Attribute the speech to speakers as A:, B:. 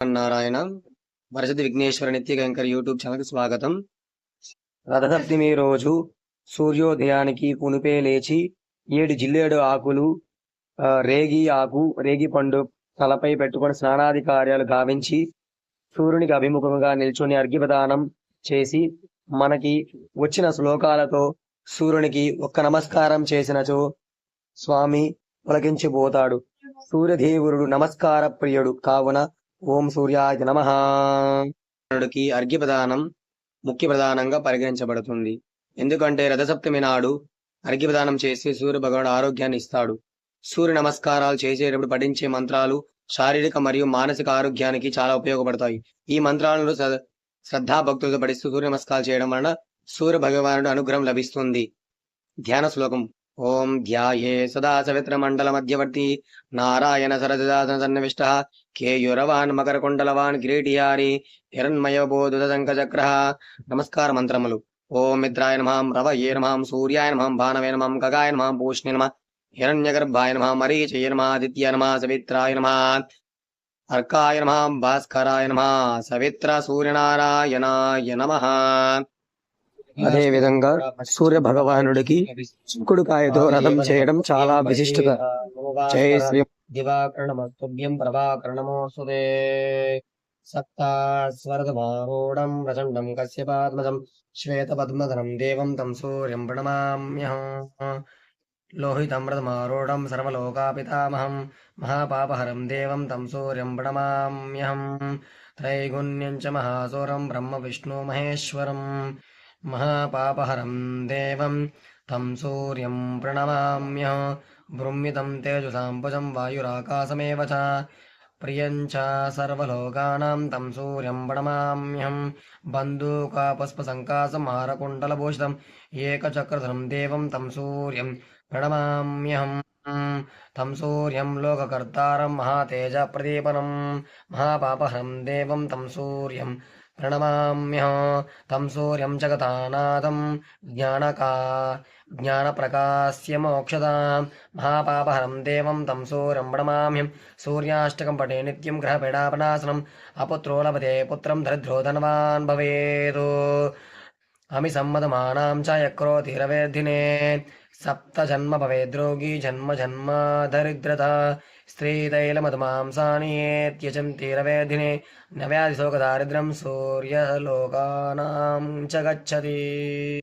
A: నారాయణ. వరసతి విఘ్నేశ్వర నిత్య కైంకర్ యూట్యూబ్ ఛానల్కి స్వాగతం. రథసప్తమి రోజు సూర్యోదయానికి కునుపే లేచి ఏడు జిల్లేడు ఆకులు రేగి ఆకు రేగి పండు తలపై పెట్టుకొని స్నానాది కార్యాలు గావించి సూర్యునికి అభిముఖంగా నిల్చొని అర్ఘ్యప్రదానం చేసి మనకి వచ్చిన శ్లోకాలతో సూర్యునికి ఒక్క నమస్కారం చేసినచో స్వామి పులకించిపోతాడు సూర్యదేవుడు నమస్కార ప్రియుడు కావున ఓం సూర్యాయ నమ. కి అర్ఘ్య ముఖ్య ప్రధానంగా పరిగణించబడుతుంది. ఎందుకంటే రథసప్తమి నాడు అర్ఘ్య ప్రదానం చేసి సూర్య భగవాడు ఆరోగ్యాన్ని ఇస్తాడు. సూర్య నమస్కారాలు చేసేటప్పుడు పఠించే మంత్రాలు శారీరక మరియు మానసిక ఆరోగ్యానికి చాలా ఉపయోగపడతాయి. ఈ మంత్రాలను శ్రద్ధా శ్రద్ధాభక్తులతో పఠిస్తూ సూర్య నమస్కారాలు చేయడం వలన సూర్య భగవానుడు అనుగ్రహం లభిస్తుంది. ధ్యాన శ్లోకం. ఓం ధ్యాయే సదా సవిత్ర నారాయణ సరదాసన సన్నివిష్ట కేయురవాన్ మకరకుండలవాన్ కిరీటియారి హిరణ్మయోబోధుతశంఖచక్ర నమస్కార మంత్రములు ఓం మిత్రాయ నమాం రవయే నమాం సూర్యాయ నమాం భానవే నమాం గగాయ నమాం పూష్ణి నమ హిరణ్యగర్భాయ నమః మరీచయ నమ ఆదిత్య నమ సవిత్రాయ నమ అర్కాయ నమః భాస్కరాయ నమ సవిత్ర సూర్యనారాయణాయ నమ అదే విధంగా సూర్య భగవానుడికి చిక్కుడుకాయతో రథం చేయడం చాలా విశిష్టత. జై శ్రీ దివాకరణమస్తుభ్యం ప్రభాకరణమోస్తుతే సప్తాస్వరదమారూఢం ప్రచండం కశ్యపాత్మజం శ్వేతపద్మధరం దేవం తం సూర్యం ప్రణమామ్యహం. లోహితమృతమారూఢం సర్వలోకాపితామహం మహాపాపహరం దేవం తం సూర్యం ప్రణమామ్యహం. త్రైగుణ్యం చ మహాసూరం బ్రహ్మ విష్ణు మహేశ్వరం మహాపాపహరం దేవం. తం సూర్యం ప్రణమామ్య. బృంమితం తేజసాంబుజం వాయురాకాశమేవ చ. ప్రియం చ సర్వలోకానాం తం సూర్యం ప్రణమామ్యహం. బంధూకాపుష్పసంకాసమారకుండలభూషితం ఏకచక్రధరం దేవం తం సూర్యం ప్రణమామ్యహం. తం సూర్యం లోకకర్తారం మహాతేజ ప్రదీపనం. మహాపాపహరం దేవం తం సూర్యం ప్రణమామ్య తం సూర్యం జగతానాథం జ్ఞానకా జ్ఞానప్రకాశ్య మోక్షదాం మహాపాపహరం దేవం తం సూర్యం ప్రణమామ్యం సూర్యాష్టకం పటే నిత్యం గ్రహపీడాపనాశనం అపుత్రో లభతే అమి సమ్మతమానాం చ యక్రోతిరవేద్ధినే సప్త జన్మ భవేద్రోగి జన్మ జన్మ దరిద్రత స్త్రీతైలమధమాంసానియేత్యజంతిరవేధినే నవ్యాధిశోకదారిద్ర్యం సూర్యలోకానాం చ గచ్చతి